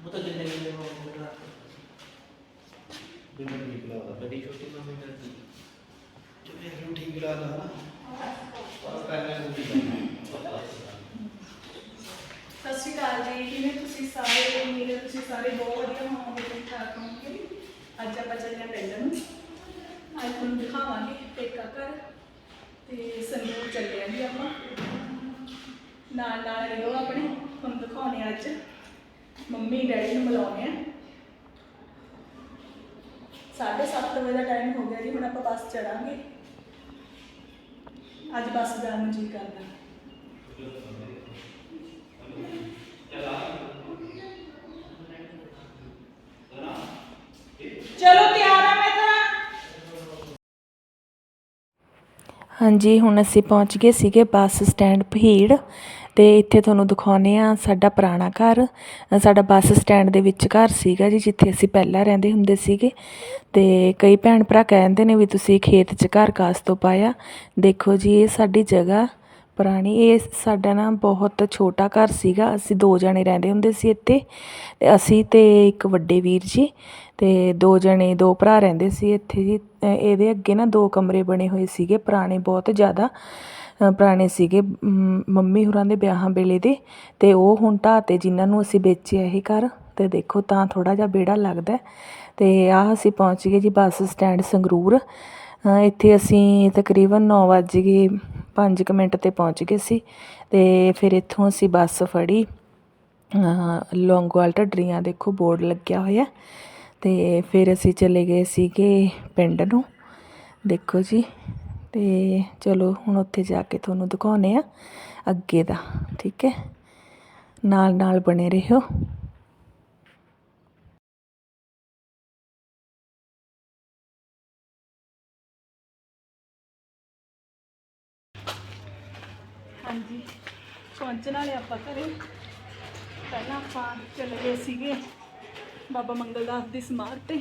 ਉਹ ਤਾਂ ਜਿੰਨੇ ਜਿੰਨੇ ਹੋ ਮੇਰਾ ਬਿਨਾਂ ਠੀਕ ਲੱਗਦਾ ਬੜੀ ਛੋਟੀ ਮੰਮੀ ਕਰਦੀ ਜਿਵੇਂ ਨੂੰ ਠੀਕ ਲੱਗਦਾ ਹਨਾ ਪਰ ਪਹਿਲਾਂ ਨੂੰ ਵੀ ਸਤਿ ਸ਼੍ਰੀ ਅਕਾਲ ਜੀ, ਕਿਵੇਂ ਤੁਸੀਂ ਸਾਰੇ ਮੇਰੇ ਤੁਸੀਂ ਸਾਰੇ ਬਹੁਤ ਵਧੀਆ ਹੋਵੋਗੇ ਠੀਕ ਠਾਕ ਹੋਵੋਗੇ? ਅੱਜ ਆਪਾਂ ਚੱਲੇ ਹਾਂ ਪਿੰਡ ਨੂੰ। ਅੱਜ ਤੁਹਾਨੂੰ ਦਿਖਾਵਾਂਗੇ ਪੇਕਾ ਘਰ ਤੇ ਸੰਗਰੂਰ ਚੱਲੇ ਆਂ ਜੀ ਆਪਾਂ। ਨਾਲ ਨਾਲ ਰਹੋ ਆਪਣੇ। ਤੁਹਾਨੂੰ ਦਿਖਾਉਣੇ ਆ ਅੱਜ। ਮੰਮੀ ਡੈਡੀ ਨੂੰ ਮਿਲਾਉਣੇ ਆ ਸਾਢੇ ਸੱਤ ਵਜੇ ਦਾ ਟਾਈਮ ਹੋ ਗਿਆ ਜੀ, ਹੁਣ ਆਪਾਂ ਬੱਸ ਚੜਾਂਗੇ। ਅੱਜ ਬੱਸ ਜਾਣ ਨੂੰ ਜੀ ਕਰਦਾ। ਚਲੋ ਤਿਆਰ ਆ ਮੈਂ ਤਾਂ। ਹਾਂਜੀ, ਹੁਣ ਅਸੀਂ ਪਹੁੰਚ ਗਏ ਸੀਗੇ ਬੱਸ ਸਟੈਂਡ ਭੀੜ। ਤੇ ਇੱਥੇ ਤੁਹਾਨੂੰ ਦਿਖਾਉਨੇ ਆ ਸਾਡਾ ਪੁਰਾਣਾ ਘਰ। ਸਾਡਾ ਬੱਸ ਸਟੈਂਡ ਦੇ ਵਿੱਚ ਘਰ ਸੀਗਾ ਜੀ, ਜਿੱਥੇ ਅਸੀਂ ਪਹਿਲਾਂ ਰਹਿੰਦੇ ਹੁੰਦੇ ਸੀਗੇ। ਤੇ ਕਈ ਭੈਣ ਭਰਾ ਕਹਿੰਦੇ ਨੇ ਵੀ ਤੁਸੀਂ ਖੇਤ 'ਚ ਘਰ ਕਾਸ ਤੋਂ ਪਾਇਆ। ਦੇਖੋ ਜੀ, ਇਹ ਸਾਡੀ ਜਗ੍ਹਾ ਪੁਰਾਣੀ, ਇਹ ਸਾਡਾ ਨਾ ਬਹੁਤ ਛੋਟਾ ਘਰ ਸੀਗਾ। ਅਸੀਂ ਦੋ ਜਣੇ ਰਹਿੰਦੇ ਹੁੰਦੇ ਸੀ ਇੱਥੇ। ਤੇ ਅਸੀਂ ਤੇ ਇੱਕ ਵੱਡੇ ਵੀਰ ਜੀ, ਤੇ ਦੋ ਜਣੇ, ਦੋ ਭਰਾ ਰਹਿੰਦੇ ਸੀ ਇੱਥੇ ਜੀ। ਇਹਦੇ ਅੱਗੇ ਨਾ ਦੋ ਕਮਰੇ ਬਣੇ ਹੋਏ ਸੀਗੇ ਪੁਰਾਣੇ, ਬਹੁਤ ਜ਼ਿਆਦਾ। ਪੁਰਾਣੇ ਸੀਗੇ ਮੰਮੀ ਹੋਰਾਂ ਦੇ ਵਿਆਹਾਂ ਵੇਲੇ ਦੇ ਅਤੇ ਉਹ ਹੁਣ ਢਾਹ ਤੇ ਜਿਨ੍ਹਾਂ ਨੂੰ ਅਸੀਂ ਵੇਚਿਆ ਇਹ ਘਰ ਅਤੇ ਦੇਖੋ ਤਾਂ ਥੋੜ੍ਹਾ ਜਿਹਾ ਵਿਹੜਾ ਲੱਗਦਾ ਅਤੇ ਆਹ ਅਸੀਂ ਪਹੁੰਚ ਗਏ ਜੀ ਬੱਸ ਸਟੈਂਡ ਸੰਗਰੂਰ ਇੱਥੇ ਅਸੀਂ ਤਕਰੀਬਨ ਨੌ ਵੱਜ ਗਏ ਪੰਜ ਕੁ ਮਿੰਟ ਤੇ ਪਹੁੰਚ ਗਏ ਸੀ ਅਤੇ ਫਿਰ ਇੱਥੋਂ ਅਸੀਂ ਬੱਸ ਫੜੀ। ਅ, ਲੌਂਗੋਵਾਲ ਢੱਡਰੀਆਂ ਦੇਖੋ ਬੋਰਡ ਲੱਗਿਆ ਹੋਇਆ ਅਤੇ ਫਿਰ ਅਸੀਂ ਚਲੇ ਗਏ ਸੀਗੇ ਪਿੰਡ ਨੂੰ। ਦੇਖੋ ਜੀ ਤੇ ਚਲੋ ਹੁਣ ਉੱਥੇ ਜਾ ਕੇ ਤੁਹਾਨੂੰ ਦਿਖਾਉਨੇ ਆ ਅੱਗੇ ਦਾ, ਠੀਕ ਹੈ? ਨਾਲ ਨਾਲ ਬਣੇ ਰਹੋ। ਹਾਂਜੀ, ਪਹੁੰਚਣ ਵਾਲੇ ਆਪਾਂ ਘਰੇ। ਪਹਿਲਾਂ ਆਪਾਂ ਚਲੇ ਗਏ ਸੀਗੇ ਬਾਬਾ ਮੰਗਲਦਾਸ ਦੀ ਸਮਾਧ ਤੇ।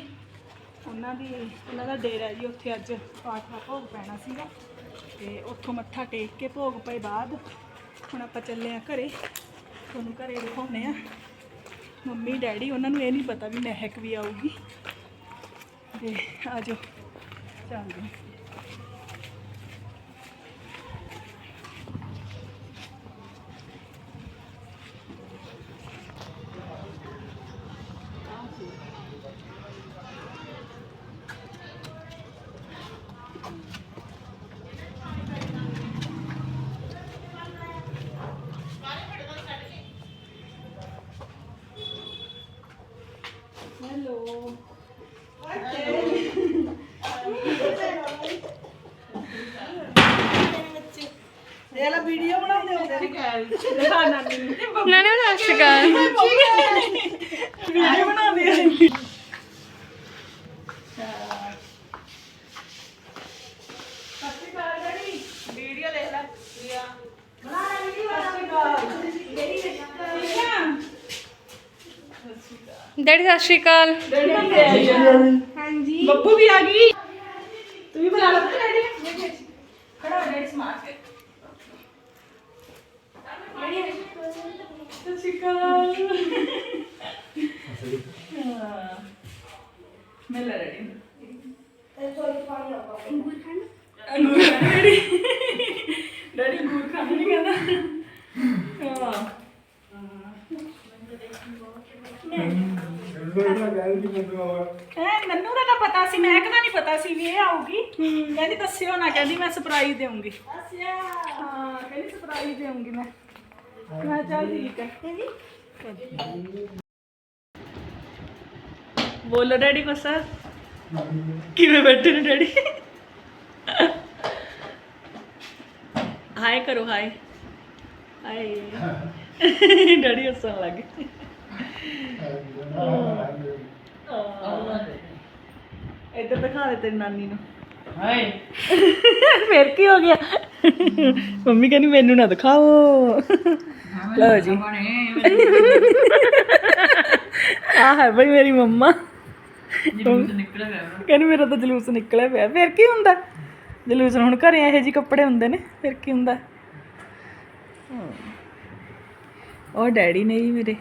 ਉਹਨਾਂ ਦੀ, ਉਹਨਾਂ ਦਾ ਡੇਰਾ ਜੀ ਉੱਥੇ ਅੱਜ ਪਾਠ ਦਾ ਭੋਗ ਪੈਣਾ ਸੀਗਾ ਤੇ ਉੱਥੋਂ ਮੱਥਾ ਟੇਕ ਕੇ ਭੋਗ ਪਏ ਬਾਅਦ ਹੁਣ ਆਪਾਂ ਚੱਲੇ ਆ ਘਰੇ, ਤੁਹਾਨੂੰ ਘਰੇ ਦਿਖਾਉਣੇ ਆ ਮੰਮੀ, ਡੈਡੀ, ਉਹਨਾਂ ਨੂੰ ਇਹ ਨਹੀਂ ਪਤਾ ਵੀ ਮਹਿਕ ਵੀ ਆਊਗੀ। ਤੇ ਆਜੋ ਚੱਲਦੇ ਹਾਂ ਹੈਲੋ ਇਹ ਵਾਲਾ ਵੀਡੀਓ ਬਣਾਉਂਦੇ ਹੁੰਦੇ ਨੇ ਨੂੰ ਸਤਿ ਸ਼੍ਰੀ ਅਕਾਲ। ਵੀਡੀਓ ਬਣਾਉਂਦੇ ਆ ਸੱਚੀ ਗੱਲ ਡੈਡੀ ਵੀਡੀਓ ਦੇਖ ਲੈ ਲਿਆ ਬਣਾ ਲੈ ਵੀਡੀਓ ਸੱਚੀ ਗੱਲ ਡੈਡੀ ਠੀਕ ਆ ਡੈਡੀ ਸਤਿ ਸ਼੍ਰੀ ਅਕਾਲ ਡੈਡੀ ਤੇ ਆਈ ਹਾਂਜੀ ਬੱਬੂ ਵੀ ਆ ਗਈ ਤੂੰ ਵੀ ਬਣਾ ਲਾ ਡੈਡੀ ਖੜਾ ਹੋ ਡੈਡੀ ਸਮਾਰ ਕੇ ਡੈਡੀ ਸਤਿ ਸ਼੍ਰੀ ਅਕਾਲ ਹਾਂ ਮੈਂ ਲੈ ਡੈਡੀ ਅੰਗੂਰ ਖਾਣਾ ਡੈਡੀ ਡੈਡੀ ਅੰਗੂਰ ਖਾਣਾ ਨਹੀਂ ਕਹਿੰਦਾ ਹਾਂ ਐ ਨੰਨੂ ਦਾ ਤਾਂ ਪਤਾ ਸੀ ਮੈਂ ਕਦਾ ਨਹੀਂ ਪਤਾ ਸੀ ਵੀ ਇਹ ਆਊਗੀ। ਕਹਿੰਦੀ ਦੱਸਿਓ ਨਾ ਕਹਿੰਦੀ ਮੈਂ ਸਰਪ੍ਰਾਈਜ਼ ਦੇਵਾਂਗੀ ਅੱਛਾ ਹਾਂ ਕਹਿੰਦੀ ਸਰਪ੍ਰਾਈਜ਼ ਦੇਵਾਂਗੀ ਮੈਂ। ਮੈਂ ਕਿਹਾ ਚੱਲ ਠੀਕ ਹੈ। ਬੋਲੋ ਡੈਡੀ ਕੋ ਸਰ ਕਿਵੇਂ ਬੈਠੇ ਨੇ ਡੈਡੀ? ਹਾਈ ਕਰੋ ਹਾਈ ਹਾਈ ਡੈਡੀ ਹੱਸਣ ਲੱਗ ਗਏ। ਇੱਧਰ ਦਿਖਾ ਦੇ ਤੇਰੀ ਨਾਨੀ ਨੂੰ। ਹਾਏ। ਫਿਰ ਕੀ ਹੋ ਗਿਆ? ਮੰਮੀ ਕਹਿੰਦੀ ਮੈਨੂੰ ਨਾ ਦਿਖਾਓ। ਲਓ ਜੀ। ਆ ਹੈ ਬਈ ਮੇਰੀ ਮੰਮਾ। ਕਹਿੰਦੀ ਮੇਰਾ ਤਾਂ ਜਲੂਸ ਨਿਕਲਿਆ ਪਿਆ ਫਿਰ ਕੀ ਹੁੰਦਾ? ਜਲੂਸ ਹੁਣ ਘਰੇ ਇਹੋ ਜਿਹੇ ਕੱਪੜੇ ਹੁੰਦੇ ਨੇ ਫਿਰ ਕੀ ਹੁੰਦਾ? ਉਹ ਡੈਡੀ ਨੇ ਜੀ ਮੇਰੇ।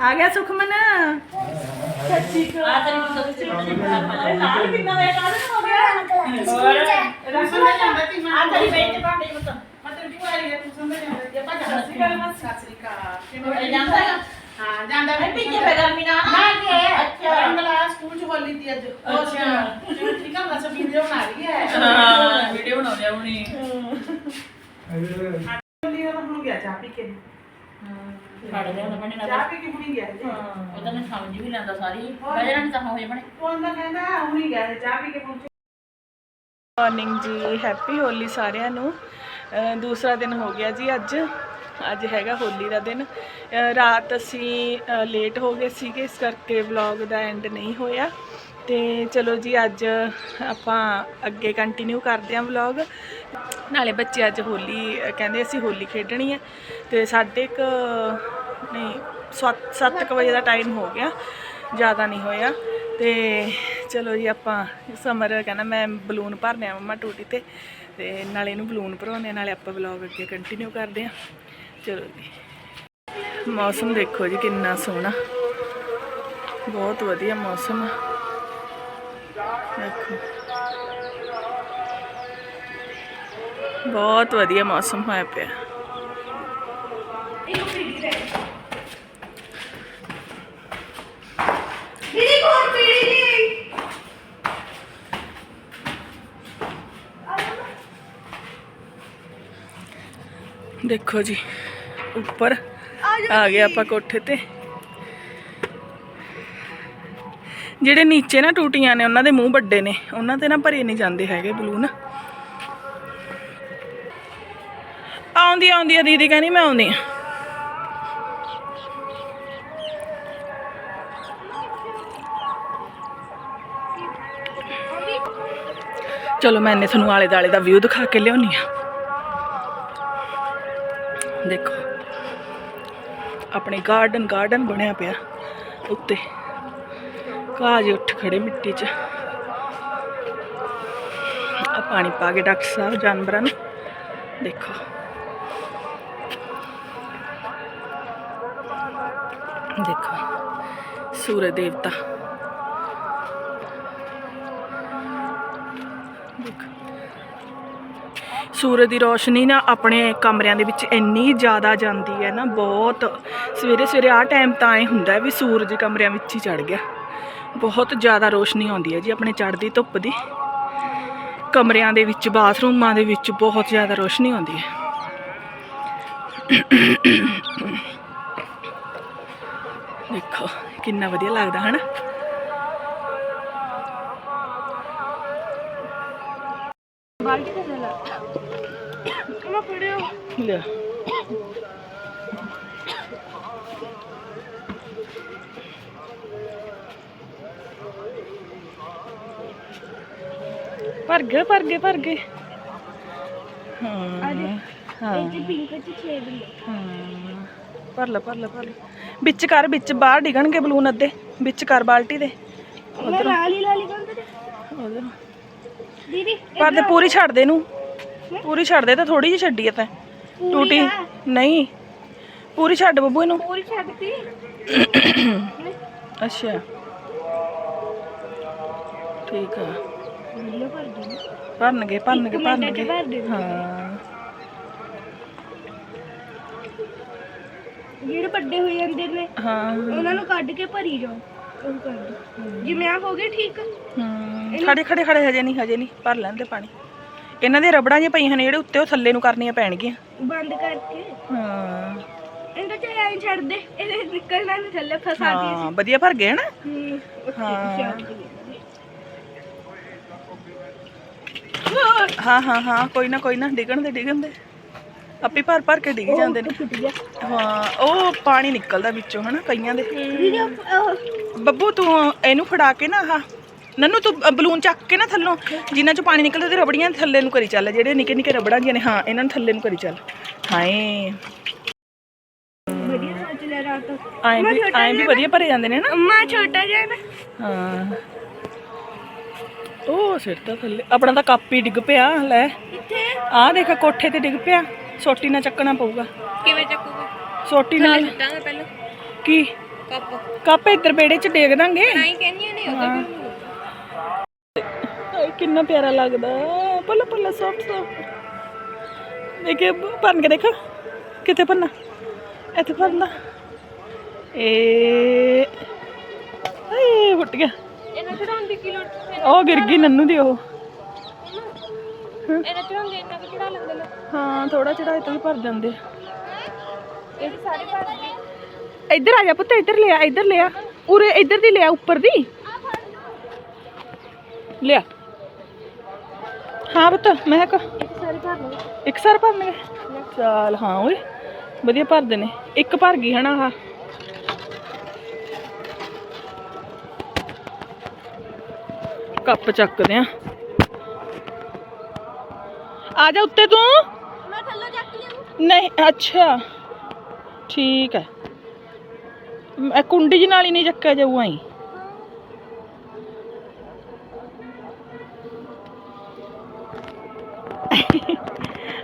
ਆ ਗਿਆ ਸੁਖਮਨ ਸੱਚੀ ਕੋ ਆ ਤੇਰੀ ਸੱਚੀ ਨਾਲ ਕਿੰਨਾ ਵੇ ਕਾਹਦੇ ਨਾਲ ਹੋ ਗਿਆ ਰਸਮ ਦਾ ਜਾਂਦਾ ਤੀ ਮੈਂ ਆ ਤੇਰੀ ਬੇਟੀ ਪਾਣੀ ਮਤ ਮੈਂ ਤੇਰੀ ਪੁਆਰੀ ਹੈ ਤੂੰ ਸਮਝ ਜਾਂਦਾ ਜੇ ਪਾ ਸਤਿ ਸ਼੍ਰੀ ਅਕਾਲ ਮਤ ਸ਼੍ਰੀ ਅਕਾਲ ਕਿਵੇਂ ਜਾਂਦਾ ਹਾਂ ਜਾਂਦਾ ਮੈਂ ਪਿੱਛੇ ਪੇ ਗਰਮੀ ਨਾ ਨਾ ਕੇ ਅੱਛਾ। ਰੰਗਲਾ ਸਕੂਲ ਚ ਹੋਲੀ ਦੀ ਅੱਜ ਅੱਛਾ ਠੀਕ ਆ ਬਸ ਵੀਡੀਓ ਬਣਾ ਰਹੀ ਹੈ ਹਾਂ ਵੀਡੀਓ ਬਣਾਉਂਦੇ ਆ ਹੁਣੀ। ਹੋਲੀ ਦਾ ਹੁਣ ਗਿਆ ਚਾਹ ਪੀ ਕੇ ਫੜ ਲਿਆ ਉਹਨਾਂ ਬਣੇ ਚਾਹ ਪੀ ਕੇ ਹੁਣੀ ਗਿਆ ਜੀ ਉਹਦਾ ਮੈਂ ਸਮਝ ਵੀ ਲੈਂਦਾ ਸਾਰੀ ਵਜਣਾ ਤਾਂ ਹੋਏ ਬਣੇ ਉਹ ਅੰਦਰ ਕਹਿੰਦਾ ਹੁਣੀ ਗਿਆ ਸੀ, ਚਾਹ ਪੀ ਕੇ ਪਹੁੰਚੇ ਮਾਰਨਿੰਗ ਜੀ ਹੈਪੀ ਹੋਲੀ ਸਾਰਿਆਂ ਨੂੰ। ਅਹ ਦੂਸਰਾ ਦਿਨ ਹੋ ਗਿਆ ਜੀ ਅੱਜ। ਅੱਜ ਹੈਗਾ ਹੋਲੀ ਦਾ ਦਿਨ। ਅਹ ਰਾਤ ਅਸੀਂ ਲੇਟ ਹੋ ਗਏ ਸੀਗੇ ਇਸ ਕਰਕੇ ਵਲੌਗ ਦਾ ਐਂਡ ਨਹੀਂ ਹੋਇਆ। ਤੇ ਚਲੋ ਜੀ ਅੱਜ ਆਪਾਂ ਅੱਗੇ ਕੰਟੀਨਿਊ ਕਰਦੇ ਹਾਂ ਵਲੌਗ ਨਾਲੇ ਬੱਚੇ ਅੱਜ ਹੋਲੀ ਕਹਿੰਦੇ ਅਸੀਂ ਹੋਲੀ ਖੇਡਣੀ ਹੈ ਤੇ ਸਾਡੇ ਕੁ ਨਹੀਂ 7 ਵਜੇ ਦਾ ਟਾਈਮ ਹੋ ਗਿਆ, ਜ਼ਿਆਦਾ ਨਹੀਂ ਹੋਇਆ ਤੇ ਚਲੋ ਜੀ ਆਪਾਂ ਸਮਰ ਕਹਿੰਦਾ ਮੈਂ ਬਲੂਨ ਭਰਨੇ ਆ ਮੰਮਾ ਟੂਟੀ ਤੇ ਤੇ ਨਾਲੇ ਇਹਨੂੰ ਬਲੂਨ ਭਰਾਉਂਦੇ ਆ ਨਾਲੇ ਆਪਾਂ ਵਲੌਗ ਅੱਗੇ ਕੰਟੀਨਿਊ ਕਰਦੇ ਆ ਚਲੋ ਜੀ। ਮੌਸਮ ਦੇਖੋ ਜੀ ਕਿੰਨਾ ਸੋਹਣਾ। ਬਹੁਤ ਵਧੀਆ ਮੌਸਮ ਦੇਖੋ। ਬਹੁਤ ਵਧੀਆ ਮੌਸਮ ਹੋਇਆ ਪਿਆ। ਦੇਖੋ ਜੀ ਉੱਪਰ ਆ ਗਏ ਆਪਾਂ ਕੋਠੇ ਤੇ। ਜਿਹੜੇ ਨੀਚੇ ਨਾ ਟੂਟੀਆਂ ਨੇ ਉਹਨਾਂ ਦੇ ਮੂੰਹ ਵੱਡੇ ਨੇ ਉਹਨਾਂ ਤੇ ਨਾ ਭਰੇ ਨਹੀਂ ਜਾਂਦੇ ਹੈਗੇ ਬਲੂਨ। ਆਉਂਦੀ ਆਉਂਦੀ ਆ, ਦੀਦੀ ਕਹਿੰਦੀ ਮੈਂ ਆਉਂਦੀ ਆ। ਚਲੋ ਮੈਂ ਇਹਨੇ ਤੁਹਾਨੂੰ ਆਲੇ ਦਾਲੇ ਦਾ ਵਿਊ ਦਿਖਾ ਕੇ ਲਿਆਉਣੀ ਆ। ਦੇਖੋ, ਆਪਣੇ ਗਾਰਡਨ ਗਾਰਡਨ ਬਣਿਆ ਪਿਆ ਉੱਤੇ। ਘਾਹ ਕਾਜ ਉੱਠ ਖੜੇ ਮਿੱਟੀ 'ਚ। ਆ ਪਾਣੀ ਪਾ ਕੇ ਡਾਕਟਰ ਸਾਹਿਬ, ਜਾਨਵਰਾਂ ਨੂੰ। ਦੇਖੋ। ਦੇਖੋ। ਸੂਰਜ ਦੇਵਤਾ। ਸੂਰਜ ਦੀ ਰੋਸ਼ਨੀ ਨਾ ਆਪਣੇ ਕਮਰਿਆਂ ਦੇ ਵਿੱਚ ਇੰਨੀ ਜ਼ਿਆਦਾ ਜਾਂਦੀ ਹੈ ਨਾ, ਬਹੁਤ। ਸਵੇਰੇ ਸਵੇਰੇ ਆਹ ਟਾਈਮ ਤਾਂ ਐ ਹੁੰਦਾ ਵੀ ਸੂਰਜ ਕਮਰਿਆਂ ਵਿੱਚ ਹੀ ਚੜ ਗਿਆ। ਬਹੁਤ ਜ਼ਿਆਦਾ ਰੋਸ਼ਨੀ ਆਉਂਦੀ ਹੈ ਜੀ ਆਪਣੇ ਚੜ੍ਹਦੀ ਧੁੱਪ ਦੀ। ਕਮਰਿਆਂ ਦੇ ਵਿੱਚ, ਬਾਥਰੂਮਾਂ ਦੇ ਵਿੱਚ ਬਹੁਤ ਜ਼ਿਆਦਾ ਰੋਸ਼ਨੀ ਆਉਂਦੀ ਹੈ। ਦੇਖੋ ਕਿੰਨਾ ਵਧੀਆ ਲੱਗਦਾ ਹਨਾ? ਲਿਆ ਭਰ ਗਏ ਭਰ ਗਏ ਭਰ ਗਏ। ਹਾਂ। ਹਾਂ। ਹਾਂ। ਭਰ ਲੈ ਭਰ ਲੈ ਭਰ ਲੈ। ਵਿੱਚ ਕਰ ਵਿੱਚ ਬਾਹਰ ਡਿਗਣਗੇ ਬਲੂਨ ਅੱਧੇ। ਵਿੱਚ ਕਰ ਬਾਲਟੀ ਦੇ। ਉਧਰ। ਉਧਰ। ਦੀਦੀ ਪਰ ਤੇ ਪੂਰੀ ਛੱਡ ਦੇ ਇਹਨੂੰ। ਪੂਰੀ ਛੱਡ ਦੇ ਤਾਂ ਥੋੜੀ ਜਿਹੀ ਛੱਡੀ ਐ ਤਾਂ। ਟੂਟੀ। ਨਹੀਂ। ਪੂਰੀ ਛੱਡ ਬੱਬੂ ਇਹਨੂੰ। ਪੂਰੀ ਛੱਡਤੀ? ਅੱਛਾ। ਠੀਕ ਆ। ਦੀ ਭਰਨਗੇ ਭਰਨਗੇ ਭਰਨਗੇ। ਹਾਂ। ਜਿਹੜੇ ਵੱਡੇ ਹੋ ਜਾਂਦੇ ਨੇ ਹਾਂ ਉਹਨਾਂ ਨੂੰ ਕੱਢ ਕੇ ਭਰੀ ਜਾਓ। ਉਹ ਕਰ ਦਿਓ ਜਿਵੇਂ ਆ ਹੋ ਗਏ ਠੀਕ। ਹਮ, ਖੜੇ ਖੜੇ ਖੜੇ ਹਜੇ ਨਹੀਂ ਹਜੇ ਨਹੀਂ ਭਰ ਲੈਂਦੇ ਪਾਣੀ। ਇਹਨਾਂ ਦੇ ਰਬੜਾਂ ਜਿਹੀਆਂ ਪਈਆਂ ਨੇ ਜਿਹੜੇ ਉੱਤੇ ਉਹ ਥੱਲੇ ਨੂੰ ਕਰਨੀਆਂ ਪੈਣਗੀਆਂ। ਬੰਦ ਕਰਕੇ। ਹਾਂ। ਇਹਦਾ ਚ ਐਂ ਛੱਡ ਦੇ ਇਹਦੇ ਨਿਕਲਣਾ ਨਹੀਂ ਥੱਲੇ ਫਸਾ ਦੀ ਹਾਂ ਵਧੀਆ ਭਰ ਗਏ ਹਨਾ? ਹੂੰ। ਹਾਂ ਹਾਂ ਹਾਂ ਹਾਂ ਕੋਈ ਨਾ ਕੋਈ ਨਾ ਡਿੱਗਣ ਦੇ ਡਿੱਗਣ ਦੇ ਆਪੇ ਭਰ ਭਰ ਕੇ ਡਿੱਗ ਜਾਂਦੇ ਨੇ। ਹਾਂ ਉਹ ਪਾਣੀ ਨਿਕਲਦਾ ਵਿੱਚੋਂ ਹਨਾ ਕਈਆਂ ਦੇ। ਬੱਬੂ ਤੂੰ ਇਹਨੂੰ ਫੜਾ ਕੇ ਨਾ ਆਹ। ਨੰਨੂ ਤੂੰ ਬਲੂਨ ਚੱਕ ਕੇ ਨਾ ਥੱਲੋਂ। ਜਿੰਨਾ ਚੋਂ ਪਾਣੀ ਨਿਕਲਦਾ ਤੇ ਰਬੜੀਆਂ ਥੱਲੇ ਨੂੰ ਕਰੀ ਚੱਲ। ਜਿਹੜੇ ਨਿੱਕੇ ਨਿੱਕੇ ਰਬੜਾਂ ਨੇ ਹਾਂ ਇਹਨਾਂ ਨੂੰ ਥੱਲੇ ਨੂੰ ਕਰੀ ਚੱਲ। ਹਾਏ। ਐਂ ਵੀ ਵਧੀਆ ਭਰੇ ਜਾਂਦੇ ਨੇ ਨਾ। ਅੰਮਾ ਛੋਟਾ ਜਿਹਾ ਨਾ। ਹਾਂ। ਉਹ ਸਿੱਟਦਾ ਥੱਲੇ ਆਪਣਾ ਤਾਂ ਕੱਪ ਡਿੱਗ ਪਿਆ ਲੈ। ਆਹ ਦੇਖ ਕੋਠੇ ਤੇ ਡਿੱਗ ਪਿਆ। ਸੋਟੀ ਨਾਲ ਚੱਕਣਾ ਪਊਗਾ। ਕਿਵੇਂ ਚੱਕੂਗਾ? ਸੋਟੀ ਨਾਲ। ਛੱਡਾਂਗੇ ਪਹਿਲਾਂ? ਕੀ? ਕੱਪ। ਕੱਪ ਇੱਧਰ ਬੇੜੇ 'ਚ ਡੇਗ ਦਾਂਗੇ। ਨਹੀਂ ਕਹਿੰਦੀਆਂ ਨਹੀਂ ਹਾਂ। ਹਾਏ, ਕਿੰਨਾ ਪਿਆਰਾ ਲੱਗਦਾ। ਪੱਲਾ ਪੱਲਾ ਸੌਫਟ ਸੌਫਟ ਦੇਖੇ ਭਰਨ ਕੇ ਦੇਖ। ਕਿੱਥੇ ਭਰਨਾ ਇੱਥੇ ਭਰਨਾ ਏ ਏ ਫੁੱਟ ਗਿਆ। ਇਹਨਾਂ ਚੜਾਉਣ ਦੀ ਕੀ ਲੋੜ? ਉਹ ਗਿਰ ਗਈ ਨੰਨੂ ਦੀ ਉਹ। ਇਹਨਾਂ ਚੜਾਉਂਦੇ ਇਹਨਾਂ ਕਿ ਚੜਾ ਲੈਂਦੇ ਲੋਕ। ਹਾਂ ਥੋੜਾ ਚੜਾਏ ਤਾਂ ਵੀ ਭਰ ਜਾਂਦੇ। ਆ। ਇਹ ਵੀ ਸਾਰੇ ਭਰ ਗਏ ਇੱਧਰ ਆ ਜਾ ਪੁੱਤ ਇੱਧਰ ਲਿਆ ਇੱਧਰ ਲਿਆ। ਉਰੇ ਇੱਧਰ ਦੀ ਲਿਆ ਉੱਪਰ ਦੀ। ਲਿਆ। ਹਾਂ ਪੁੱਤ ਮੈਂ ਕਿਹਾ ਇਹ ਸਾਰੇ ਭਰ ਲਓ। ਇੱਕ ਸਾਰ ਭਰਨਗੇ ਚੱਲ ਹਾਂ ਓਏ ਵਧੀਆ ਭਰਦੇ ਨੇ। ਇੱਕ ਭਰ ਗਈ ਹਨਾ ਆਹ। ਕੱਪ ਚੱਕਦੇ ਆ। ਆ ਜਾ ਉੱਤੇ ਤੂੰ ਮੈਂ ਥੱਲੋਂ ਚੱਕ ਲਿਆਉਂ ਨਹੀਂ ਅੱਛਾ ਠੀਕ ਹੈ ਮੈਂ ਕੁੰਡੀ ਜੀ ਨਾਲ ਹੀ ਨਹੀਂ ਚੱਕਿਆ ਜਾਊ ਆਈ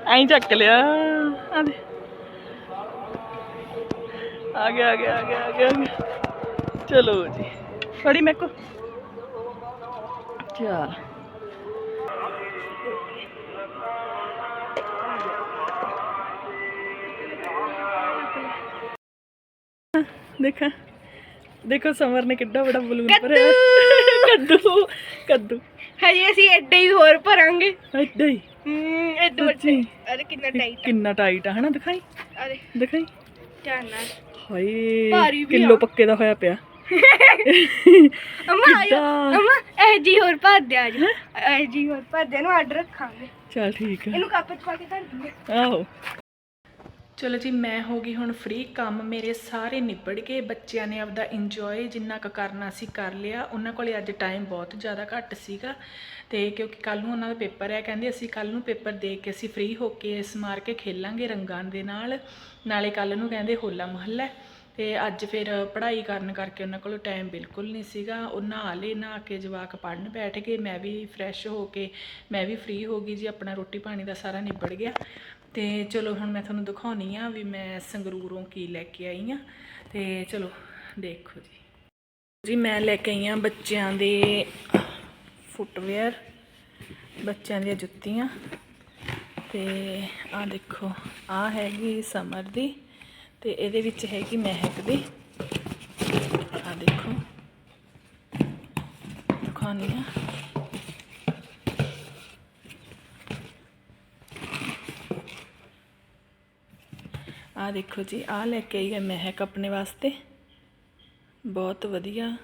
ਆਈ ਚੱਕ ਲਿਆ ਆ ਦੇ ਆ ਗਿਆ ਆ ਗਿਆ ਆ ਗਿਆ ਆ ਗਿਆ ਆ ਗਿਆ ਚਲੋ ਜੀ ਫੜੀ ਮੇਰੇ ਕੋ ਚਲ ਦੇਖਾ। ਦੇਖੋ ਸਮਰ ਨੇ ਕਿੱਡਾ ਬੜਾ ਬਲੂਨ ਭਰਿਆ। ਕੱਦੂ ਕੱਦੂ। ਹਜੇ ਅਸੀਂ ਐਡੇ ਹੀ ਹੋਰ ਭਰਾਂਗੇ। ਐਡਾ ਹੀ। ਹੂੰ ਐਡੇ। ਵੱਡੇ। ਅਰੇ ਕਿੰਨਾ ਟਾਈਟ ਕਿੰਨਾ ਟਾਈਟ ਆ ਹਨਾ? ਦਿਖਾਈ? ਅਰੇ ਦਿਖਾਈ? ਧਿਆਨ ਨਾਲ। ਹਾਏ ਭਾਰੀ ਵੀ ਕਿਲੋ। ਪੱਕੇ ਦਾ ਹੋਇਆ ਪਿਆ। ਅਮਾ? ਅਮਾ ਇਹ ਜੀ ਹੋਰ ਭਰ ਦੇ ਅੱਜ। ਇਹ ਜੀ ਹੋਰ ਭਰ ਦੇ ਨੂੰ ਆਰਡਰ ਰੱਖਾਂਗੇ। ਚਲ ਠੀਕ ਹੈ ਇਹਨੂੰ ਕੱਪ ਚ ਪਾ ਕੇ ਧਰ ਦਿੰਦੇ ਆਹੋ। ਚਲੋ ਜੀ, ਮੈਂ ਹੋ ਗਈ ਹੁਣ ਫ੍ਰੀ ਕੰਮ ਮੇਰੇ ਸਾਰੇ ਨਿਬੜ ਗਏ। ਬੱਚਿਆਂ ਨੇ ਆਪਦਾ ਇੰਜੋਏ ਜਿੰਨਾ ਕੁ ਕਰਨਾ ਸੀ ਕਰ ਲਿਆ। ਉਹਨਾਂ ਕੋਲੇ ਅੱਜ ਟਾਈਮ ਬਹੁਤ ਜ਼ਿਆਦਾ ਘੱਟ ਸੀਗਾ ਤੇ ਕਿਉਂਕਿ ਕੱਲ ਨੂੰ ਉਹਨਾਂ ਦਾ ਪੇਪਰ ਹੈ, ਕਹਿੰਦੇ ਅਸੀਂ ਕੱਲ ਨੂੰ ਪੇਪਰ ਦੇ ਕੇ ਅਸੀਂ ਫ੍ਰੀ ਹੋ ਕੇ ਇਸ ਮਾਰ ਕੇ ਖੇਲਾਂਗੇ ਰੰਗਾਂ ਦੇ ਨਾਲ। ਨਾਲੇ ਕੱਲ ਨੂੰ ਕਹਿੰਦੇ ਹੋਲਾ ਮਹੱਲਾ ਹੈ। ਤੇ ਅੱਜ ਫਿਰ ਪੜ੍ਹਾਈ ਕਰਨ ਕਰਕੇ ਉਹਨਾਂ ਕੋਲ ਟਾਈਮ ਬਿਲਕੁਲ ਨਹੀਂ ਸੀਗਾ। ਉਹ ਨਹਾ ਲਏ, ਨਹਾ ਕੇ ਜਵਾਕ ਪੜ੍ਹਨ ਬੈਠ ਗਏ। ਮੈਂ ਵੀ ਫਰੈਸ਼ ਹੋ ਕੇ, ਮੈਂ ਵੀ ਫ੍ਰੀ ਹੋ ਗਈ ਜੀ, ਆਪਣਾ ਰੋਟੀ ਪਾਣੀ ਦਾ ਸਾਰਾ ਨਿਬੜ ਗਿਆ। ਤੇ ਚਲੋ ਹੁਣ ਮੈਂ ਤੁਹਾਨੂੰ ਦਿਖਾਉਣੀ ਆ ਵੀ ਮੈਂ ਸੰਗਰੂਰੋਂ ਕੀ ਲੈ ਕੇ ਆਈ ਆ। ਤੇ ਚਲੋ ਦੇਖੋ ਜੀ। ਜੀ ਮੈਂ ਲੈ ਕੇ ਆਈ ਆ ਬੱਚਿਆਂ ਦੇ ਫੁੱਟਵੇਅਰ, ਬੱਚਿਆਂ ਦੀਆਂ ਜੁੱਤੀਆਂ। ਤੇ ਆ ਦੇਖੋ ਆ ਹੈਗੀ ਸਮਰ ਦੀ ਤੇ ਇਹਦੇ ਵਿੱਚ ਹੈਗੀ ਮਹਿਕ ਦੀ। ਆ ਦੇਖੋ। ਦਿਖਾਉਣੀ ਆ। ਆ ਦੇਖੋ ਜੀ, ਆਹ ਲੈ ਕੇ ਆਈ ਹੈ ਮਹਿਕ ਆਪਣੇ ਵਾਸਤੇ। ਬਹੁਤ ਵਧੀਆ।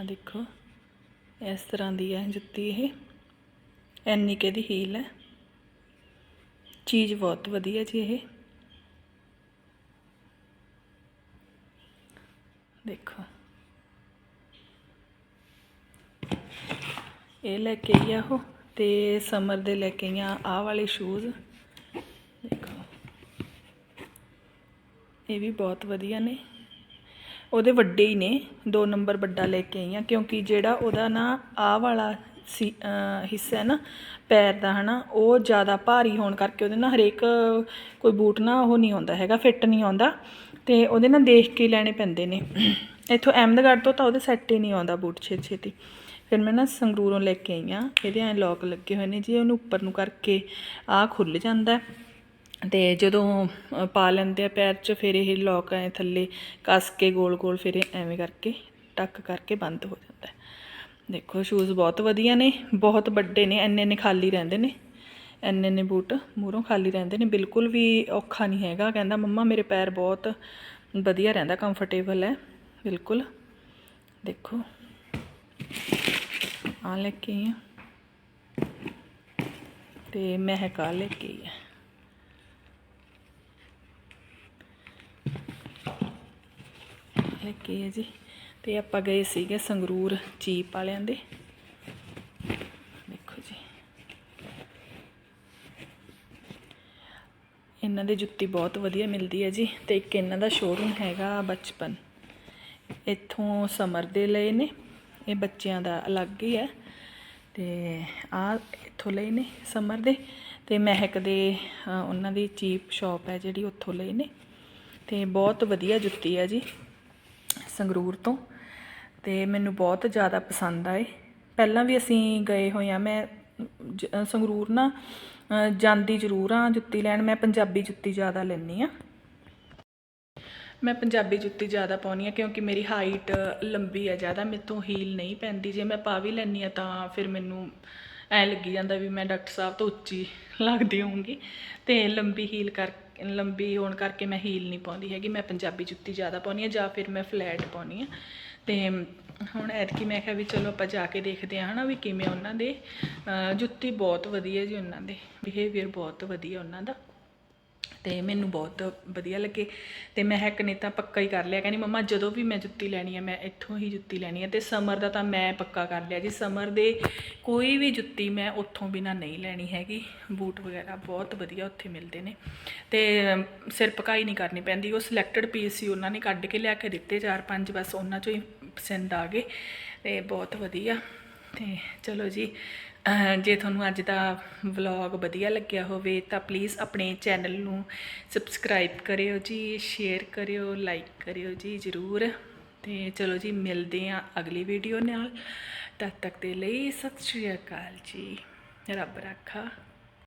ਆ ਦੇਖੋ, ਇਸ ਤਰ੍ਹਾਂ ਦੀ ਹੈ ਜੁੱਤੀ ਇਹ। ਐਨੀ ਕੇ ਦੀ ਹੀਲ ਹੈ। ਚੀਜ਼ ਬਹੁਤ ਵਧੀਆ ਜੀ ਇਹ। ਦੇਖੋ। ਇਹ ਲੈ ਕੇ ਆਈ ਆ ਉਹ ਤੇ ਸਮਰ ਦੇ ਲੈ ਕੇ ਆਈਆਂ ਆਹ ਵਾਲੇ ਸ਼ੂਜ਼ ਦੇਖੋ ਇਹ ਵੀ ਬਹੁਤ ਵਧੀਆ ਨੇ। ਉਹਦੇ ਵੱਡੇ ਹੀ ਨੇ, ਦੋ ਨੰਬਰ ਵੱਡਾ ਲੈ ਕੇ ਆਈ ਆ ਕਿਉਂਕਿ ਜਿਹੜਾ ਉਹਦਾ ਨਾ ਆਹ ਵਾਲਾ ਸੀ ਹਿੱਸਾ ਹੈ ਨਾ, ਪੈਰ ਦਾ ਹਨਾ, ਉਹ ਜ਼ਿਆਦਾ ਭਾਰੀ ਹੋਣ ਕਰਕੇ ਉਹਦੇ ਨਾਲ ਹਰੇਕ ਕੋਈ ਬੂਟ ਨਾ ਉਹ ਨਹੀਂ ਆਉਂਦਾ ਹੈਗਾ, ਫਿੱਟ ਨਹੀਂ ਆਉਂਦਾ, ਤੇ ਉਹਦੇ ਨਾਲ ਦੇਖ ਕੇ ਲੈਣੇ ਪੈਂਦੇ ਨੇ। ਇੱਥੋਂ ਅਹਿਮਦਗੜ੍ਹ ਤੋਂ ਤਾਂ ਉਹਦੇ ਸੈੱਟ ਹੀ ਨਹੀਂ ਆਉਂਦਾ ਬੂਟ ਛੇ ਛੇਤੀ ਫਿਰ ਮੈਂ ਨਾ ਸੰਗਰੂਰੋਂ ਲੈ ਕੇ ਆਈ ਆ ਇਹਦੇ ਐ ਲੋਕ ਲੱਗੇ ਹੋਏ ਨੇ, ਜੀ ਉਹਨੂੰ ਉੱਪਰ ਨੂੰ ਕਰਕੇ ਆਹ ਖੁੱਲ ਜਾਂਦਾ ਅਤੇ ਜਦੋਂ ਪਾ ਲੈਂਦੇ ਆ ਪੈਰ 'ਚ, ਫਿਰ ਇਹ ਲੋਕ ਐ ਥੱਲੇ ਕੱਸ ਕੇ, ਗੋਲ ਗੋਲ ਫਿਰ ਐਵੇਂ ਕਰਕੇ, ਟੱਕ ਕਰਕੇ ਬੰਦ ਹੋ ਜਾਂਦਾ ਦੇਖੋ ਸ਼ੂਜ਼ ਬਹੁਤ ਵਧੀਆ ਨੇ, ਬਹੁਤ ਵੱਡੇ ਨੇ ਐਨੇ ਨੇ ਖਾਲੀ ਰਹਿੰਦੇ ਨੇ ਐਨੇ ਨੇ ਬੂਟ ਮੂਹਰੋਂ ਖਾਲੀ ਰਹਿੰਦੇ ਨੇ, ਬਿਲਕੁਲ ਵੀ ਔਖਾ ਨਹੀਂ ਹੈਗਾ। ਕਹਿੰਦਾ, ਮੰਮਾ, ਮੇਰੇ ਪੈਰ ਬਹੁਤ ਵਧੀਆ ਰਹਿੰਦਾ ਕੰਫਰਟੇਬਲ ਹੈ। ਬਿਲਕੁਲ। ਦੇਖੋ ਆ ਲੈ ਕੇ ਆਈ ਹਾਂ। ਤੇ ਮਹਿਕ ਆ ਲੈ ਕੇ ਆਈ ਹੈ ਲੈ ਜੀ। ਤੇ ਆਪਾਂ ਗਏ ਸੀਗੇ ਸੰਗਰੂਰ ਚੀਪ ਵਾਲਿਆਂ ਦੇ। ਦੇਖੋ ਜੀ। ਇਹਨਾਂ ਦੀ ਜੁੱਤੀ ਬਹੁਤ ਵਧੀਆ ਮਿਲਦੀ ਹੈ ਜੀ। ਤੇ ਇੱਕ ਇਹਨਾਂ ਦਾ ਸ਼ੋਰੂਮ ਹੈਗਾ ਬਚਪਨ। ਇੱਥੋਂ ਸਮਰ ਦੇ ਲਏ ਨੇ। ਇਹ ਬੱਚਿਆਂ ਦਾ ਅਲੱਗ ਹੀ ਹੈ। ਤੇ ਆ ਇੱਥੋਂ ਲਏ ਨੇ ਸਮਰ ਦੇ। ਤੇ ਮਹਿਕ ਦੇ ਉਹਨਾਂ ਦੀ ਚੀਪ ਸ਼ਾਪ ਹੈ ਜਿਹੜੀ ਉੱਥੋਂ ਲਈ ਨੇ। ਤੇ ਬਹੁਤ ਵਧੀਆ ਜੁੱਤੀ ਹੈ ਜੀ। ਸੰਗਰੂਰ ਤੋਂ, ਤੇ ਮੈਨੂੰ ਬਹੁਤ ਜ਼ਿਆਦਾ ਪਸੰਦ ਆਏ। ਪਹਿਲਾਂ ਵੀ ਅਸੀਂ ਗਏ ਹੋਏ ਆ ਮੈਂ ਜ- ਸੰਗਰੂਰ ਨਾ ਜਾਂਦੀ ਜ਼ਰੂਰ ਆ ਜੁੱਤੀ ਲੈਣ, ਮੈਂ ਪੰਜਾਬੀ ਜੁੱਤੀ ਜ਼ਿਆਦਾ ਲੈਂਦੀ ਆ ਮੈਂ ਪੰਜਾਬੀ ਜੁੱਤੀ ਜ਼ਿਆਦਾ ਪਾਉਣੀ ਆ ਕਿਉਂਕਿ ਮੇਰੀ ਹਾਈਟ ਲੰਬੀ ਆ ਜ਼ਿਆਦਾ, ਮੇਰੇ ਤੋਂ ਹੀਲ ਨਹੀਂ ਪੈਂਦੀ। ਜੇ ਮੈਂ ਪਾ ਵੀ ਲੈਂਦੀ ਆ ਤਾਂ ਫਿਰ ਮੈਨੂੰ ਐ ਲੱਗੀ ਜਾਂਦਾ ਵੀ ਮੈਂ ਡਾਕਟਰ ਸਾਹਿਬ ਤੋਂ ਉੱਚੀ ਲੱਗਦੀ ਹੋਊਂਗੀ। ਤੇ ਲੰਬੀ ਹੀਲ ਕਰ ਲੰਬੀ ਹੋਣ ਕਰਕੇ ਮੈਂ ਹੀਲ ਨਹੀਂ ਪਾਉਂਦੀ ਹੈਗੀ, ਮੈਂ ਪੰਜਾਬੀ ਜੁੱਤੀ ਜ਼ਿਆਦਾ ਪਾਉਣੀ ਆ ਜਾਂ ਫਿਰ ਮੈਂ ਫਲੈਟ ਪਾਉਣੀ ਆ ਤੇ ਹੁਣ ਐਤਕੀ ਮੈਂ ਕਿਹਾ ਵੀ ਚਲੋ ਆਪਾਂ ਜਾ ਕੇ ਦੇਖਦੇ ਆ ਹਨਾ ਵੀ ਕਿਵੇਂ ਉਹਨਾਂ ਦੇ ਜੁੱਤੀ ਬਹੁਤ ਵਧੀਆ ਜੀ ਉਹਨਾਂ ਦੇ ਬਿਹੇਵੀਅਰ ਬਹੁਤ ਵਧੀਆ ਉਹਨਾਂ ਦਾ। ਤੇ ਮੈਨੂੰ ਬਹੁਤ ਵਧੀਆ ਲੱਗੇ ਤੇ ਮੈਂ ਹੈਕ ਨੇ ਤਾਂ ਪੱਕਾ ਹੀ ਕਰ ਲਿਆ। ਕਹਿੰਦੀ, ਮੰਮਾ, ਜਦੋਂ ਵੀ ਮੈਂ ਜੁੱਤੀ ਲੈਣੀ ਹੈ, ਮੈਂ ਇੱਥੋਂ ਹੀ ਜੁੱਤੀ ਲੈਣੀ ਹੈ ਤੇ ਸਮਰ ਦਾ ਤਾਂ ਮੈਂ ਪੱਕਾ ਕਰ ਲਿਆ ਜੀ। ਸਮਰ ਦੇ ਕੋਈ ਵੀ ਜੁੱਤੀ ਮੈਂ ਉੱਥੋਂ ਬਿਨਾ ਨਹੀਂ ਲੈਣੀ ਹੈਗੀ। ਬੂਟ ਵਗੈਰਾ ਬਹੁਤ ਵਧੀਆ ਉੱਥੇ ਮਿਲਦੇ ਨੇ ਤੇ ਸਿਰ ਪਕਾਈ ਨਹੀਂ ਕਰਨੀ ਪੈਂਦੀ। ਉਹ ਸਿਲੈਕਟਡ ਪੀਸ ਸੀ, ਉਹਨਾਂ ਨੇ ਕੱਢ ਕੇ ਲਿਆ ਕੇ ਦਿੱਤੇ ਚਾਰ ਪੰਜ, ਬਸ ਉਹਨਾਂ ਚੋਂ ਹੀ ਪਸੰਦ ਆ ਗਏ ਤੇ ਬਹੁਤ ਵਧੀਆ। ਤੇ ਚਲੋ ਜੀ ਜੇ ਤੁਹਾਨੂੰ ਅੱਜ ਦਾ ਵਲੌਗ ਵਧੀਆ ਲੱਗਿਆ ਹੋਵੇ ਤਾਂ ਪਲੀਜ਼ ਆਪਣੇ ਚੈਨਲ ਨੂੰ ਸਬਸਕ੍ਰਾਈਬ ਕਰਿਓ ਜੀ ਸ਼ੇਅਰ ਕਰਿਓ ਲਾਈਕ ਕਰਿਓ ਜੀ ਜ਼ਰੂਰ। ਤੇ ਚਲੋ ਜੀ, ਮਿਲਦੇ ਹਾਂ ਅਗਲੀ ਵੀਡੀਓ ਨਾਲ। ਤਦ ਤੱਕ ਦੇ ਲਈ ਸਤਿ ਸ਼੍ਰੀ ਅਕਾਲ ਜੀ। ਰੱਬ ਰਾਖਾ।